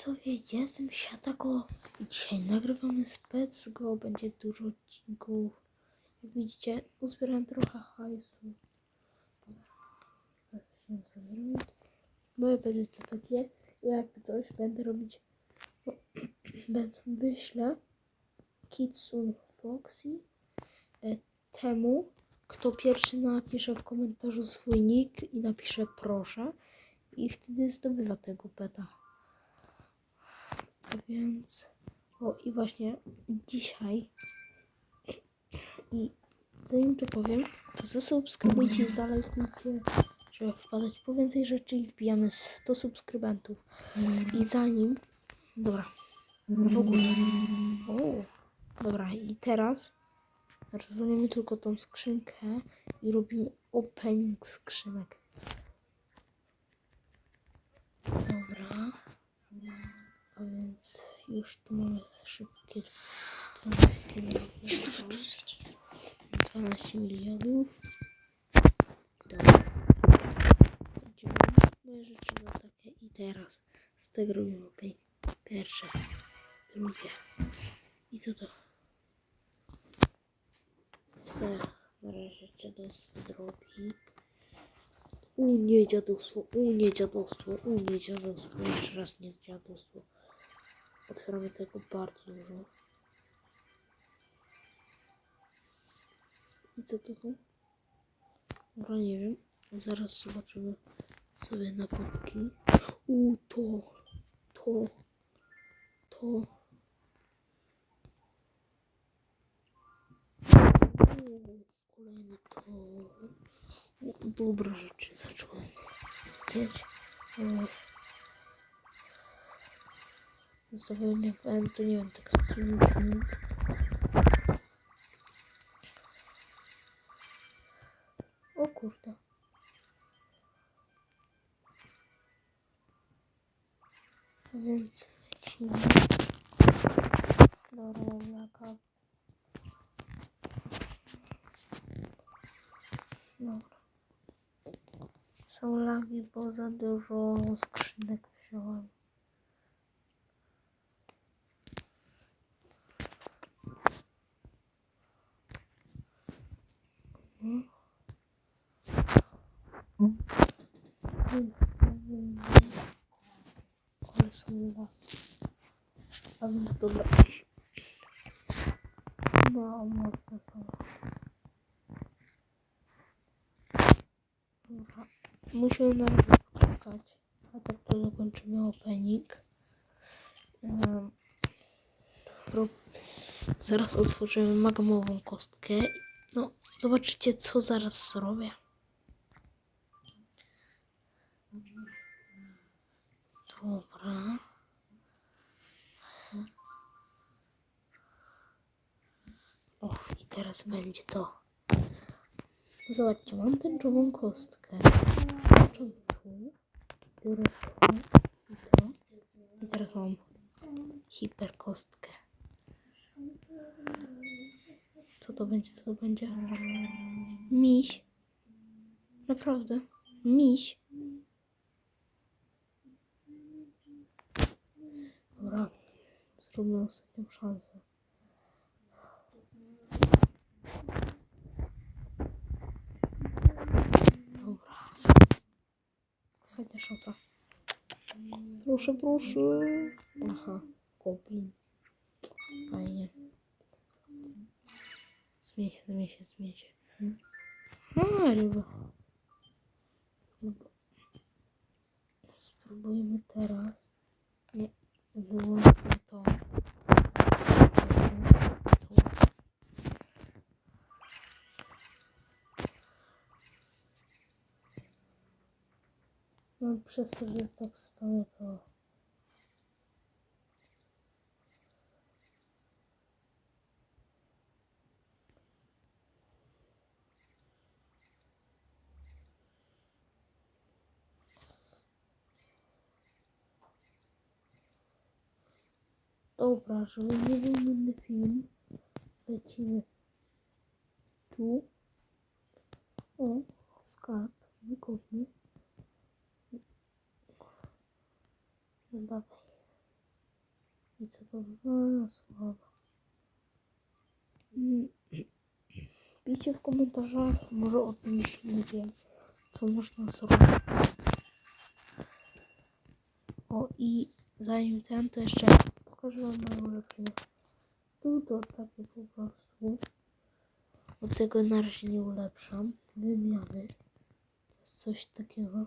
widzowie, jestem Siatako i dzisiaj nagrywamy spec go, będzie dużo odcinków. Jak widzicie, uzbierałem trochę hajsu. Się. Moje będzie to takie, ja jakby coś będę robić, będę wyślę Kitsun Foxy e, temu, kto pierwszy napisze w komentarzu swój nick i napisze proszę i wtedy zdobywa tego peta. Więc. O, i właśnie dzisiaj. I zanim to powiem, to zasubskrybujcie, zalajkujcie, żeby wpadać po więcej rzeczy i wbijamy 100 subskrybentów. I zanim. Dobra. W ogóle. O, dobra, i teraz rozwalimy tylko tą skrzynkę i robimy opening skrzynek. Dobra. A więc już tu mamy szybkie 12 milionów. 12 milionów. Dobra. Będziemy moje rzeczy no takie i teraz z tego robimy. Pierwsze, drugie. I co to? Te na razie dziadostwo drogi. U nie dziadostwo, u nie dziadostwo, u nie dziadostwo, jeszcze raz nie dziadostwo. Otwieramy tego bardzo dużo. I co to są? Dobra, nie wiem. Zaraz zobaczymy sobie na fotki. U to, to, to. Kolejny to. Dobre rzeczy zacząłem dzieć. Zostawiam w M, to nie wiem, tak sprawdziłem. O kurde. Więc lecimy. Dobra. Są lagi, bo za dużo skrzynek wziąłem. Mhm. Ale są lagi. A mocno są. Dobra. Musimy na razie poczekać. A tak to zakończymy opening. Um, zaraz otworzymy magmową kostkę. No, zobaczycie co zaraz zrobię. Dobra. O, i teraz będzie to. Zobaczcie, mam tęczową kostkę. Tu, biorę i to. I teraz mam hiperkostkę. Co to będzie? Co to będzie? Miś. Naprawdę. Miś. Dobra. Zróbmy ostatnią szansę. Dobra. Ostatnia szansa. Proszę, proszę. Aha, goblin. Fajnie. Zmień się, zmień się, zmień się. A, ryba. Dobra. Spróbujmy teraz. Nie, wyłączmy to. Tu. No przez to, że tak spane, to... Dobra, żeby nie był nudny film, lecimy tu. O, skarb, wygodny. No dawaj. I co to było? Słabo. Piszcie w komentarzach, może o tym już nie wiem, co można zrobić. O i zanim ten, to jeszcze pokażę wam moje ulepszenie. Tu to takie po prostu. Od tego na razie nie ulepszam. Wymiany. To jest coś takiego.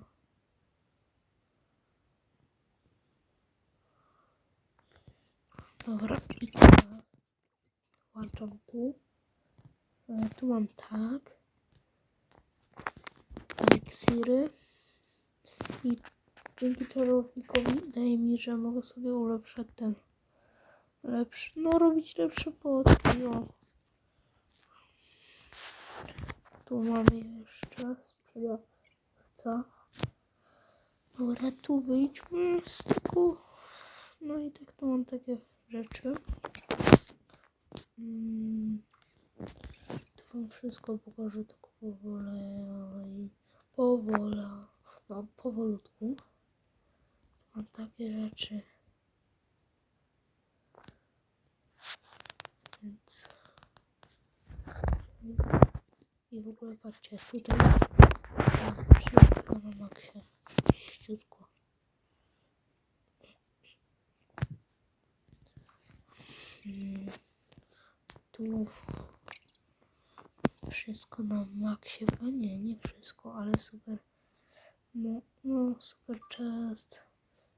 Dobra, i teraz włączam tu. E, Tu mam tak. Eliksiry. I dzięki czarownikowi daje mi, że mogę sobie ulepszać ten lepszy, no robić lepsze potki, o. Tu mamy jeszcze sprzedawca. Dobra, tu wyjdźmy z tego. No i tak to mam takie rzeczy. Mm. Tu wam wszystko pokażę tak powolej. Powola. No, powolutku. Mam takie rzeczy. Więc. I w ogóle patrzcie, tutaj wszystko na maksie. Ściutko. Mm, Tu wszystko na maksie, a nie, nie wszystko, ale super. No, no super chest.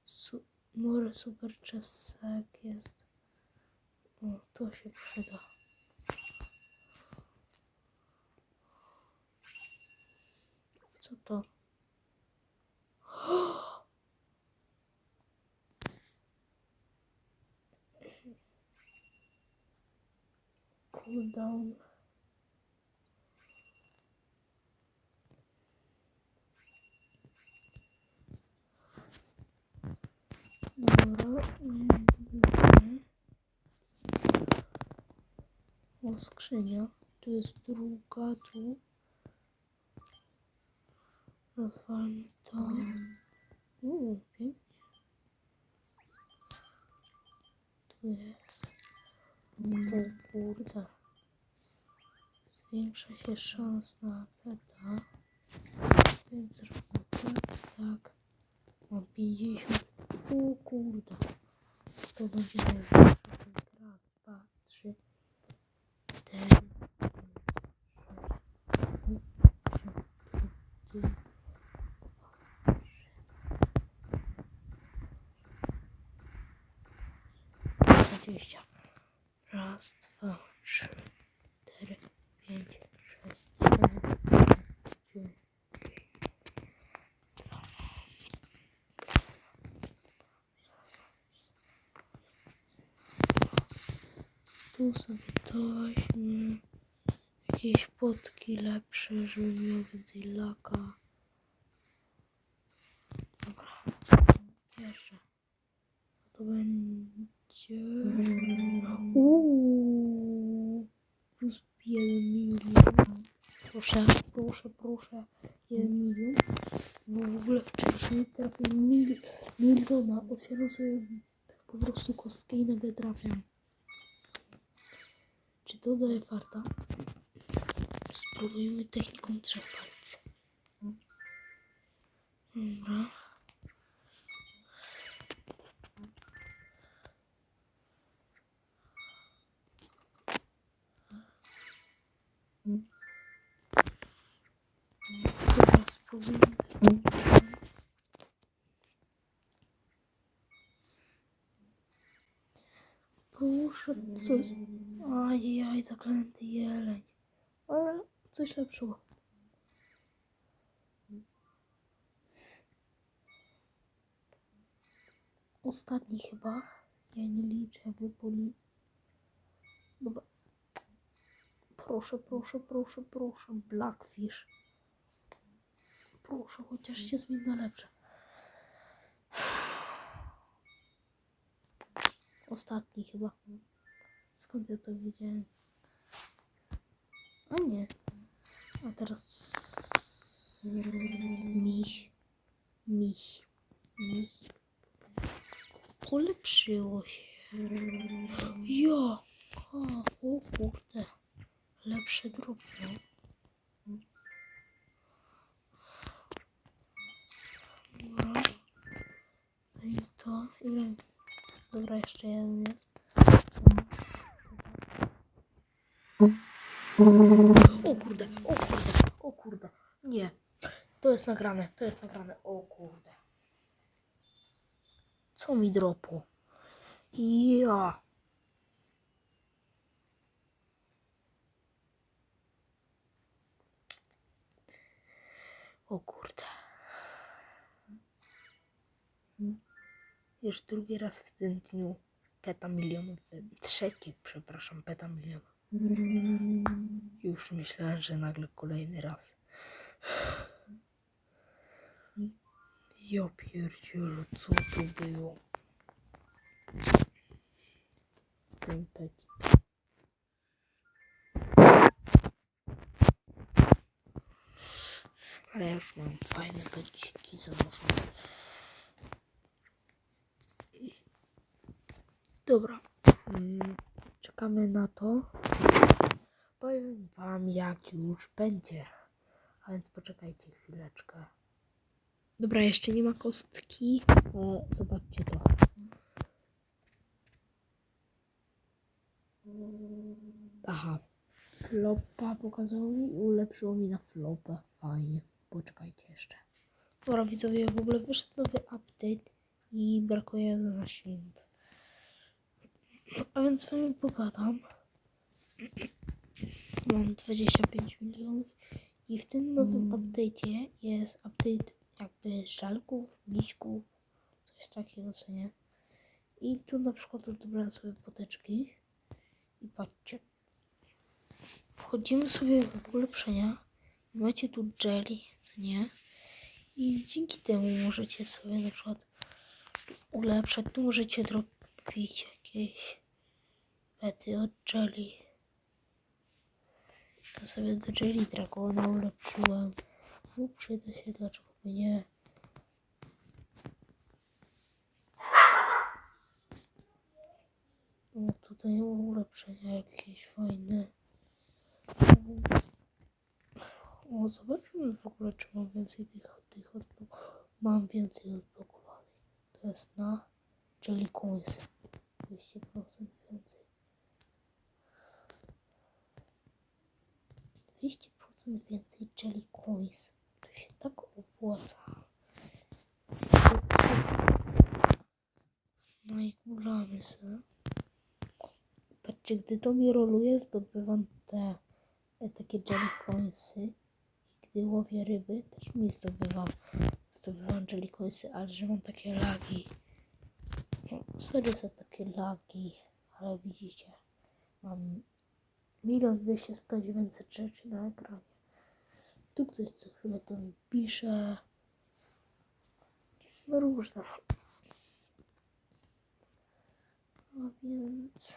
Su, more super chest sack jest. O, to się przyda. Co to? Cooldown. Dobra. mm, dobra. O, skrzynia. Tu jest druga, tu. Rozwalmy to. Uuu, pięknie. Tu jest. O kurde. Zwiększa się szans na peta. Więc zrobimy tak, tak. Mam 50. O kurde. To będzie najlepszy. Raz, dwa, trzy. Dwadzieścia. Raz, dwa, trzy, cztery, pięć, sześć, siedem, dziewięć. Tu sobie taśmy. Jakieś potki lepsze, żeby miał więcej laka. 1 milion. Proszę, proszę, proszę. 1 milion. Bo w ogóle wcześniej trafiłem mil, miliona. Otwieram sobie po prostu kostkę i nagle trafiam. Czy to daje farta? Spróbujmy techniką trzech palców. Dobra. Spróbujmy. Proszę, coś. Ajajaj, zaklęty jeleń. Ale coś lepszego. Ostatni chyba. Ja nie liczę, wy. Dobra. Proszę, proszę, proszę, proszę. Blackfish. Proszę, chociaż się zmieni na lepsze. Ostatni chyba. Skąd ja to wiedziałem? A nie. A teraz miś. Miś. Miś. Polepszyło się. Jo! O, kurde. Lepsze drobno. To. Dobra, jeszcze jeden jest. O kurde, o kurde, o kurde. Nie. To jest nagrane, to jest nagrane. O kurde. Co mi dropło? Ja. O kurde. Już drugi raz w tym dniu peta milionów. Trzeci, przepraszam, peta milionów. Już myślałem, że nagle kolejny raz. Ja pierdzielu, co to było? Ten pecik. Ale ja już mam fajne peciki założone. Dobra. Mm, Czekamy na to. Powiem wam jak już będzie. A więc poczekajcie chwileczkę. Dobra, jeszcze nie ma kostki. O, zobaczcie to. Aha. Flopa pokazało mi, ulepszyło mi na flopę. Fajnie. Poczekajcie jeszcze. Dobra, widzowie, w ogóle wyszedł nowy update i brakuje na święt. A więc z wami pogadam. Mam 25 milionów i w tym nowym update'cie jest update jakby szalków, miśków, coś takiego, co nie? I tu na przykład odebrałem sobie poteczki i patrzcie. Wchodzimy sobie w ulepszenia. Macie tu jelly, co nie? I dzięki temu możecie sobie na przykład ulepszać. Tu możecie zrobić jakieś pety od jelly. To sobie do Jelly Dragona ulepszyłem. No przyda się, dlaczego by nie. No tutaj ulepszenia jakieś fajne. No Więc... O, zobaczmy w ogóle, czy mam więcej tych, tych odblokowanych. Mam więcej odblokowanych. To jest na Jelly Coins. 200% więcej. 200% więcej Jelly Coins. To się tak opłaca. No i gulamy se. Patrzcie, gdy to mi roluje, zdobywam te, te takie Jelly Coinsy. Gdy łowię ryby, też mi zdobywam. Zdobywam Jelly Coinsy, ale że mam takie lagi. No, sorry za takie lagi, ale widzicie, mam milion dwieście sto dziewięćset rzeczy na ekranie. Tu ktoś co chwilę to mi pisze. No różne. A więc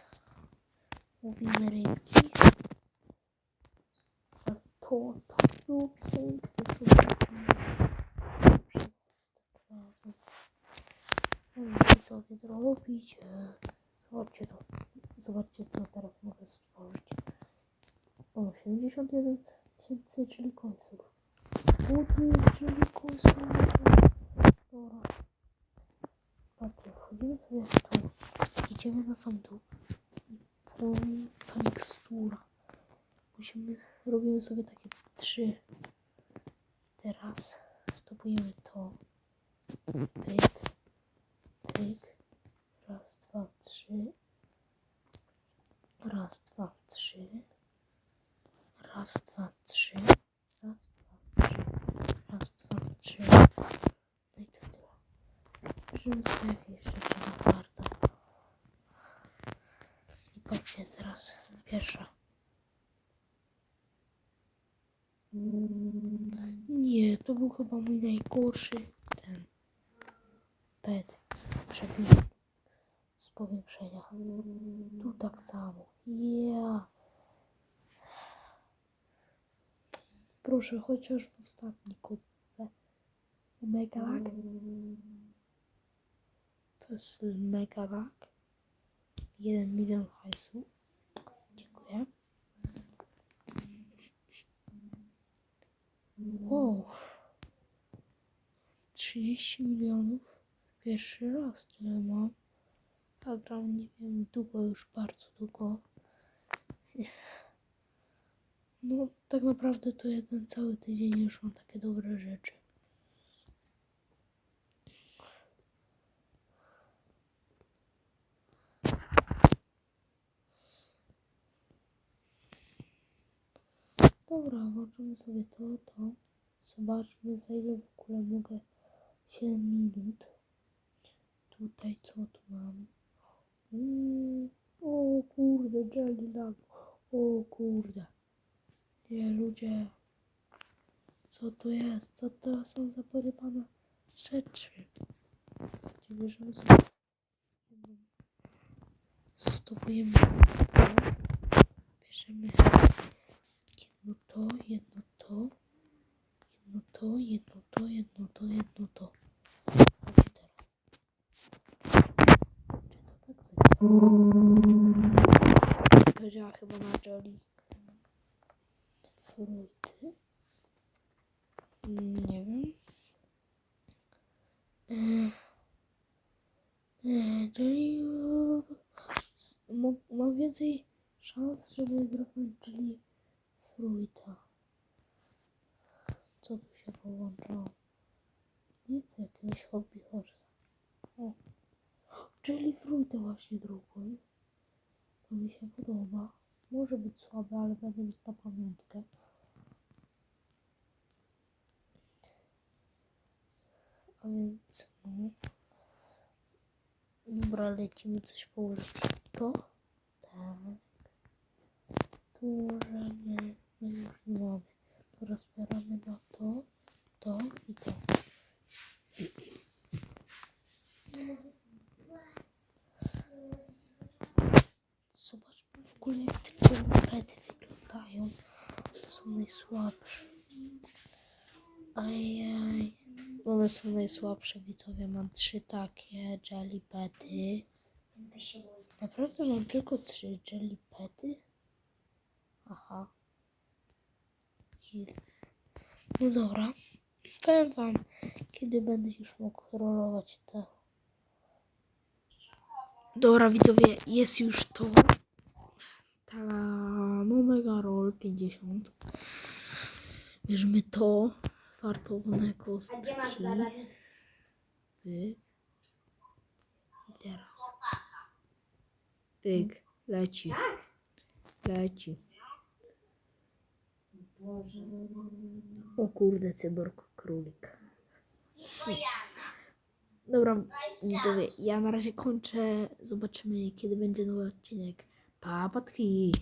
mówimy rybki. A to tak było piękne, co. Widzowie zrobić. Zobaczcie to. Zobaczcie co teraz mogę stworzyć. O, 71 tysięcy, czyli końców. Ładnie, czyli końców. Dobra. Patrzcie, wchodzimy sobie w tu. Idziemy na sam dół. I płynąca mikstura. Musimy, robimy sobie takie trzy. Teraz stopujemy to. Pyk. Pyk. Raz, dwa, trzy. Raz, dwa. Raz, dwa, trzy. Raz, dwa, trzy. Raz, dwa, trzy. No i to tyle. Bierzemy sobie jeszcze jedna karta. I patrzcie teraz. Pierwsza. Nie, to był chyba mój najgorszy ten pet. Przewin z powiększenia. Tu tak samo. Ja. Proszę, chociaż w ostatniej kutce. Mega lag. To jest mega lag. 1 milion hajsu. Dziękuję. Wow. 30 milionów. Pierwszy raz tyle mam. Tak, gram, nie wiem, długo już, bardzo długo. No, tak naprawdę to jeden cały tydzień już mam takie dobre rzeczy. Dobra, włączymy sobie to, to. Zobaczmy za ile w ogóle mogę 7 minut. Tutaj co tu mam? Mm, o kurde, jelly lag. O kurde. Nie, ludzie. Co to jest? Co to są za porypane rzeczy? Gdzie bierzemy sobie. Stopujemy to. Bierzemy jedno to, jedno to. Jedno to, jedno to, jedno to, jedno to. Chodź teraz. Czy to tak zadziała? To działa chyba na Jolly. Fruity. Mm, Nie wiem. Eee, eee, Jolly... s- mo- Mam więcej żeby dropnąć Jolly Fruita. Co tu się połączało? Nic, jakiegoś hobby horsa. O. Jelly Fruita właśnie drugą. To mi się podoba. Może być słabe, ale będę mieć na pamiątkę. A więc no. Dobra, lecimy coś położyć. To? Tak. Możemy. No już nie mamy. To rozbieramy na to, to i to. Zobaczmy w ogóle jak te pety wyglądają. To są najsłabsze. Ajaj. One są najsłabsze, widzowie. Mam trzy takie jelly pety. Naprawdę mam tylko trzy jelly pety? Aha. No dobra. Powiem wam, kiedy będę już mógł rolować te. Dobra, widzowie, jest już to. Ta no mega roll 50. Bierzemy to. Fartowne kostki. Pyk. I teraz. Pyk. Leci. Leci. O kurde, cyborg królik. Dobra, widzowie, ja na razie kończę. Zobaczymy, kiedy będzie nowy odcinek. Pa, patki.